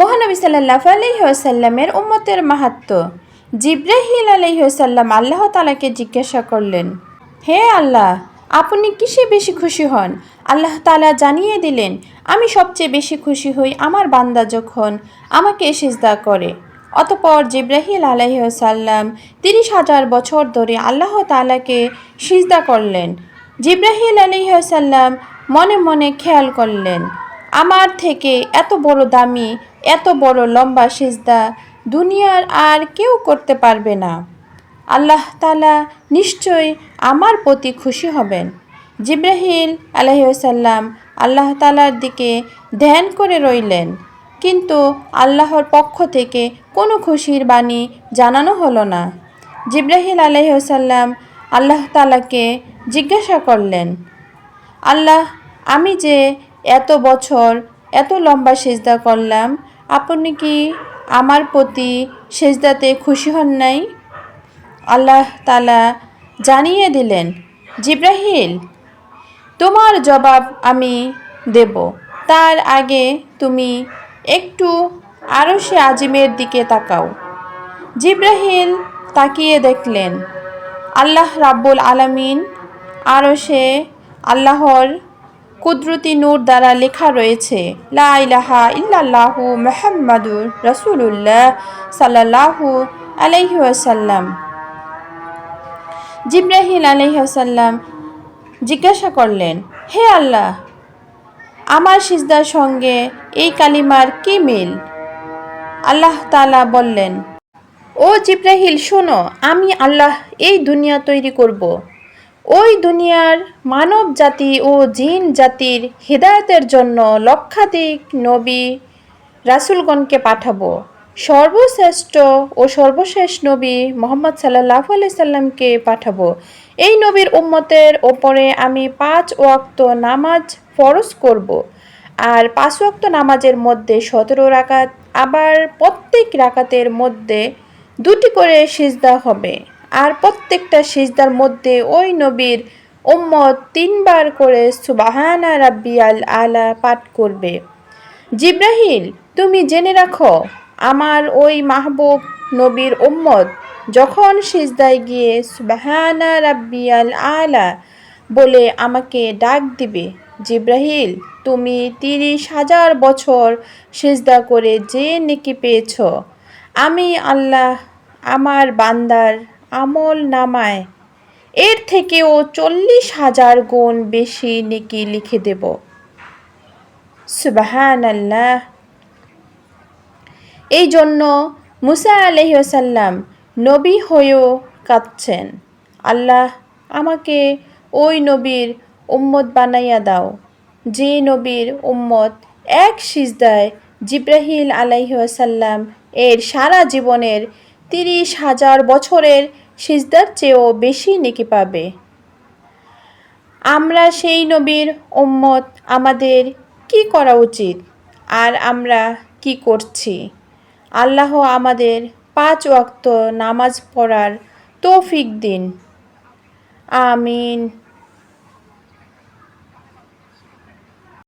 মহানবী সাল্লাহ আলহিহাসাল্লামের উম্মতের মাহাত্ম। জিব্রাহিল আলহিহাসাল্লাম আল্লাহ তালাকে জিজ্ঞাসা করলেন, হে আল্লাহ, আপনি কিসে বেশি খুশি হন? আল্লাহ তালা জানিয়ে দিলেন, আমি সবচেয়ে বেশি খুশি হই আমার বান্দা যখন আমাকে সিজদা করে। অতপর জিব্রাহিল আলহিহাসাল্লাম তিরিশ হাজার বছর ধরে আল্লাহ তালাকে সিজদা করলেন। জিব্রাহিল আলহিহাসাল্লাম মনে মনে খেয়াল করলেন আমার থেকে এত বড় দামি, এত বড় লম্বা সেজদা দুনিয়ার আর কেউ করতে পারবে না। আল্লাহ তালা নিশ্চয় আমার প্রতি খুশি হবেন। জিব্রাহিল আলহিসাল্লাম আল্লাহ তালার দিকে ধ্যান করে রইলেন। কিন্তু আল্লাহর পক্ষ থেকে কোনো খুশির বাণী জানানো হলো না। জিব্রাহিল আলহিসাল্লাম আল্লাহ তালাকে জিজ্ঞাসা করলেন, আল্লাহ, আমি যে এত বছর এত লম্বা সেজদা করলাম, আপনি কি আমার প্রতি সেজদাতে খুশি হন নাই? আল্লাহ তালা জানিয়ে দিলেন, জিব্রাহিল, তোমার জবাব আমি দেব। তার আগে তুমি একটু আরও সে আজিমের দিকে তাকাও। জিব্রাহিল তাকিয়ে দেখলেন, আল্লাহ রাব্বুল আলামিন আরও সে আল্লাহর কুদরতি নূর দ্বারা লেখা রয়েছে, লা ইলাহা ইল্লাল্লাহু মুহাম্মাদুর সাল্লাল্লাহু আলাইহি ওয়াসাল্লাম। জিব্রাহিল আলাইহি ওয়াসাল্লাম জিজ্ঞাসা করলেন, হে আল্লাহ, আমার সিজদার সঙ্গে এই কালিমার কি মিল? আল্লাহ তালা বললেন, ও জিব্রাহিল শোনো, আমি আল্লাহ এই দুনিয়া তৈরি করব। ওই দুনিয়ার মানব জাতি ও জিন জাতির হৃদায়তের জন্য লক্ষাধিক নবী রাসুলগণকে পাঠাবো। সর্বশ্রেষ্ঠ ও সর্বশেষ নবী মোহাম্মদ সাল্লাহ সাল্লামকে পাঠাবো। এই নবীর উম্মতের ওপরে আমি পাঁচ ওয়াক্ত নামাজ ফরজ করব আর পাঁচ ওয়াক্ত নামাজের মধ্যে সতেরো রাকাত, আবার প্রত্যেক রাকাতের মধ্যে দুটি করে সিজদা হবে। আর প্রত্যেকটা সিজদার মধ্যে ওই নবীর উম্মত তিনবার করে সুবাহানা রাব্বিয়াল আলা পাঠ করবে। জিব্রাহিল, তুমি জেনে রাখো, আমার ওই মাহবুব নবীর উম্মত যখন সিজদায় গিয়ে সুবাহানা রাব্বিয়াল আলা বলে আমাকে ডাক দিবে, জিব্রাহিল, তুমি তিরিশ হাজার বছর সিজদা করে যে নেকি পেয়েছ, আমি আল্লাহ আমার বান্দার আমল নামায় এর থেকেও চল্লিশ হাজার গুণ বেশি নেকি লিখে দেব। সুবাহান আল্লাহ এই জন্য মুসা আলহিসাল্লাম নবী হয়েও কাঁদছেন। আল্লাহ, আমাকে ওই নবীর উম্মত বানাইয়া দাও। যে নবীর উম্মত এক সিজদায় জিব্রাহিল আলাইসাল্লাম এর সারা জীবনের তিরিশ হাজার বছরের সিজদার চেয়েও বেশি নেকি পাবে। আমরা সেই নবীর ওম্মত আমাদের কি করা উচিত? আর আমরা কি করছি? আল্লাহ আমাদের পাঁচ ওয়াক্ত নামাজ পড়ার তৌফিক দিন। আমিন।